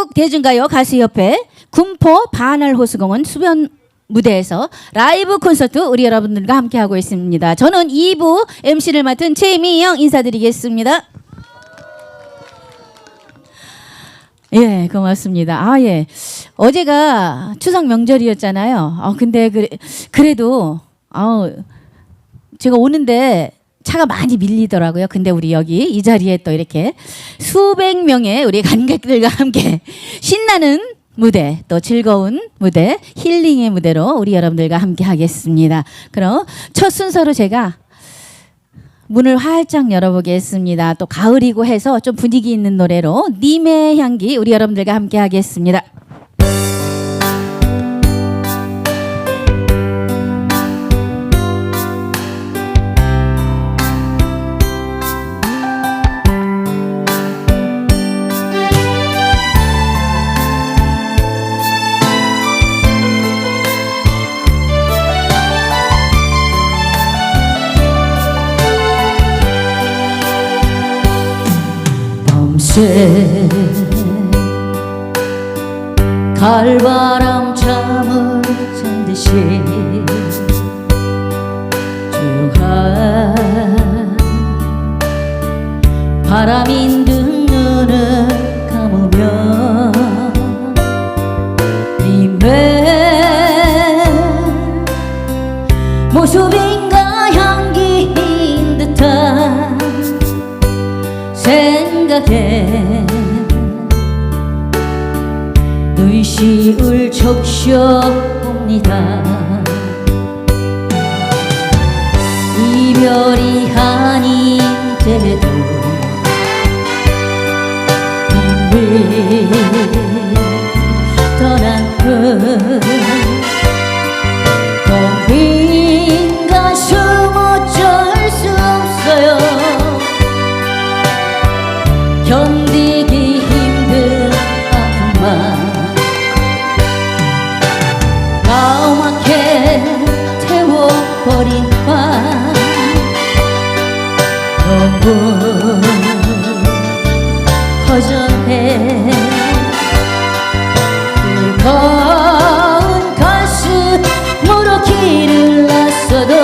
한국 대중가요 가수협회 군포 반월 호수공원 수변 무대에서 라이브 콘서트 우리 여러분들과 함께 하고 있습니다. 저는 2부 MC를 맡은 최미영 인사드리겠습니다. 예, 고맙습니다. 아, 예. 어제가 추석 명절이었잖아요. 어, 근데 그래, 그래도, 아우, 제가 오는데 차가 많이 밀리더라고요. 근데 우리 여기 이 자리에 또 이렇게 수백 명의 우리 관객들과 함께 신나는 무대, 또 즐거운 무대, 힐링의 무대로 우리 여러분들과 함께 하겠습니다. 그럼 첫 순서로 제가 문을 활짝 열어보겠습니다. 또 가을이고 해서 좀 분위기 있는 노래로 님의 향기 우리 여러분들과 함께 하겠습니다. 밤새 갈바람 잠을 잔 듯이 조용한 바람인 듯 의식을 적셔봅니다. 이별이 아닌데도 왜 떠난 그 너무 허전해. 뜨거운 가슴으로 길을 났어도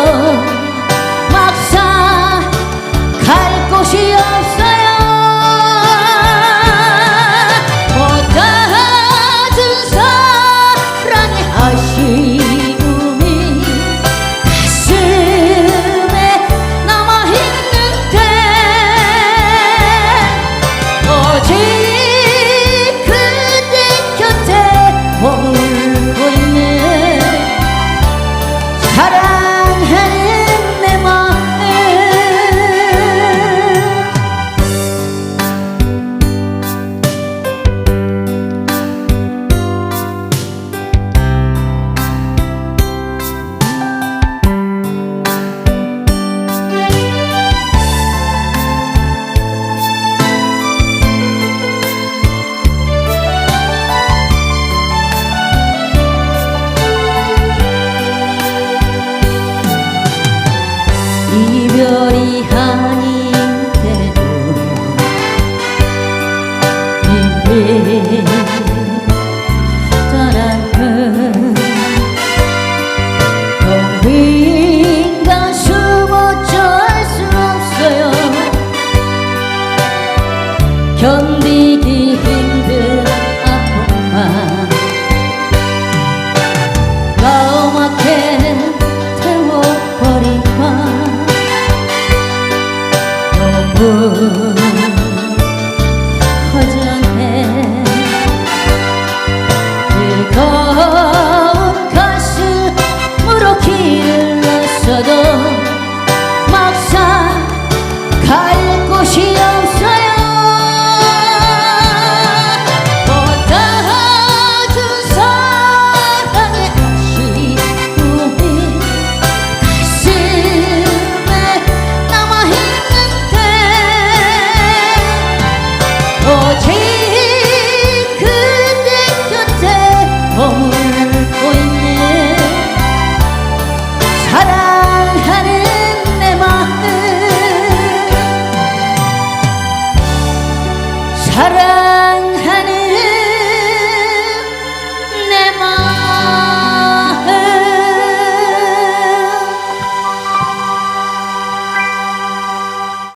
막상 갈 곳이 없어요. 못가진 사랑의 아쉬 너 사